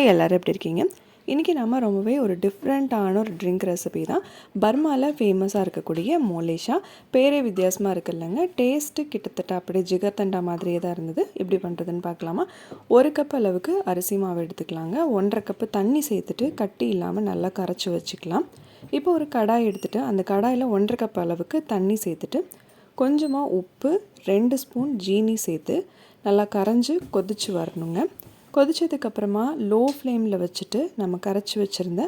Hi எல்லோரும் எப்படி இருக்கீங்க? இன்றைக்கி நம்ம ரொம்பவே ஒரு டிஃப்ரெண்ட்டான ஒரு ட்ரிங்க் ரெசிபி தான். பர்மாவில் ஃபேமஸாக இருக்கக்கூடிய மோலேஷா பேரே வித்தியாசமாக இருக்கு இல்லைங்க. டேஸ்ட்டு கிட்டத்தட்ட அப்படியே ஜிகர்தண்டா மாதிரியே தான் இருந்தது. எப்படி பண்ணுறதுன்னு பார்க்கலாமா? ஒரு கப் அளவுக்கு அரிசி மாவு எடுத்துக்கலாங்க. ஒன்றரை கப்பு தண்ணி சேர்த்துட்டு கட்டி இல்லாமல் நல்லா கரைச்சி வச்சுக்கலாம். இப்போ ஒரு கடாய் எடுத்துகிட்டு அந்த கடாயில் ஒன்றரை கப் அளவுக்கு தண்ணி சேர்த்துட்டு கொஞ்சமாக உப்பு ரெண்டு ஸ்பூன் ஜீனி சேர்த்து நல்லா கரைஞ்சி கொதிச்சு வரணுங்க. கொதிச்சதுக்கப்புறமா லோ ஃப்ளேமில் வச்சுட்டு நம்ம கரைச்சி வச்சுருந்த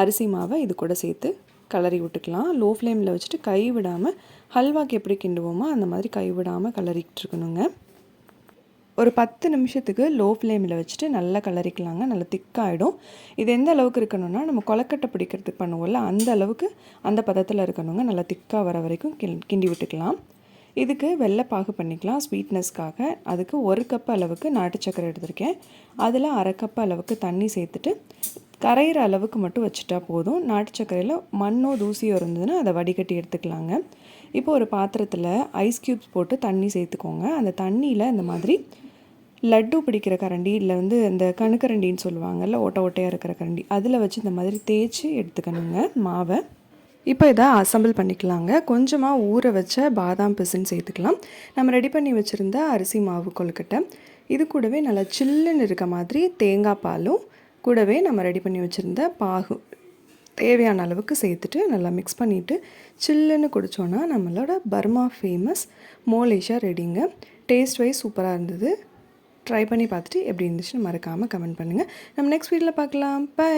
அரிசி மாவை இது கூட சேர்த்து கலரி விட்டுக்கலாம். லோ ஃப்ளேமில் வச்சுட்டு கை விடாமல் ஹல்வாக்கு எப்படி கிண்டுவோமோ அந்த மாதிரி கை விடாமல் கலரிக்கிட்டு இருக்கணுங்க. ஒரு பத்து நிமிஷத்துக்கு லோ ஃப்ளேமில் வச்சுட்டு நல்லா கலரிக்கலாங்க நல்லா திக்காகிடும் இது எந்த அளவுக்கு இருக்கணும்னா நம்ம கொலக்கட்டை பிடிக்கிறதுக்கு பண்ணுவோம்ல அந்த அளவுக்கு அந்த பதத்தில் இருக்கணுங்க. நல்லா திக்காக வர வரைக்கும் கிண்டி விட்டுக்கலாம். இதுக்கு வெள்ளை பாகு பண்ணிக்கலாம் ஸ்வீட்னஸ்க்காக அதுக்கு ஒரு கப் அளவுக்கு நாட்டு சக்கரை எடுத்திருக்கேன். அதில் அரை கப் அளவுக்கு தண்ணி சேர்த்துட்டு கரையிற அளவுக்கு மட்டும் வச்சுட்டா போதும். நாட்டு சக்கரையில் மண்ணோ தூசியோ இருந்ததுன்னா அதை வடிகட்டி எடுத்துக்கலாங்க. இப்போ ஒரு பாத்திரத்தில் ஐஸ் க்யூப்ஸ் போட்டு தண்ணி சேர்த்துக்கோங்க. அந்த தண்ணியில் இந்த மாதிரி லட்டு பிடிக்கிற கரண்டி இல்லை வந்து இந்த கணுக்கரண்டின்னு சொல்லுவாங்கல்ல ஓட்ட ஓட்டையாக இருக்கிற கரண்டி அதில் வச்சு இந்த மாதிரி தேய்ச்சி எடுத்துக்கணுங்க. மாவை இப்போ இதை அசம்பிள் பண்ணிக்கலாங்க. கொஞ்சமாக ஊற வச்ச பாதாம் பிசுன்னு சேர்த்துக்கலாம். நம்ம ரெடி பண்ணி வச்சுருந்த அரிசி மாவு கொழுக்கட்டை. இது கூடவே நல்லா சில்லுன்னு இருக்க மாதிரி தேங்காய் பாலும் கூடவே நம்ம ரெடி பண்ணி வச்சுருந்த பாகு. தேவையான அளவுக்கு சேர்த்துட்டு நல்லா மிக்ஸ் பண்ணிவிட்டு சில்லுன்னு குடித்தோன்னா நம்மளோட பர்மா ஃபேமஸ் மோலேஷா ரெடிங்க டேஸ்ட் வைஸ் சூப்பராக இருந்தது. ட்ரை பண்ணி பார்த்துட்டு எப்படி இருந்துச்சுன்னு மறக்காமல் கமெண்ட் பண்ணுங்கள் நம்ம நெக்ஸ்ட் வீடியோவில் பார்க்கலாம். பை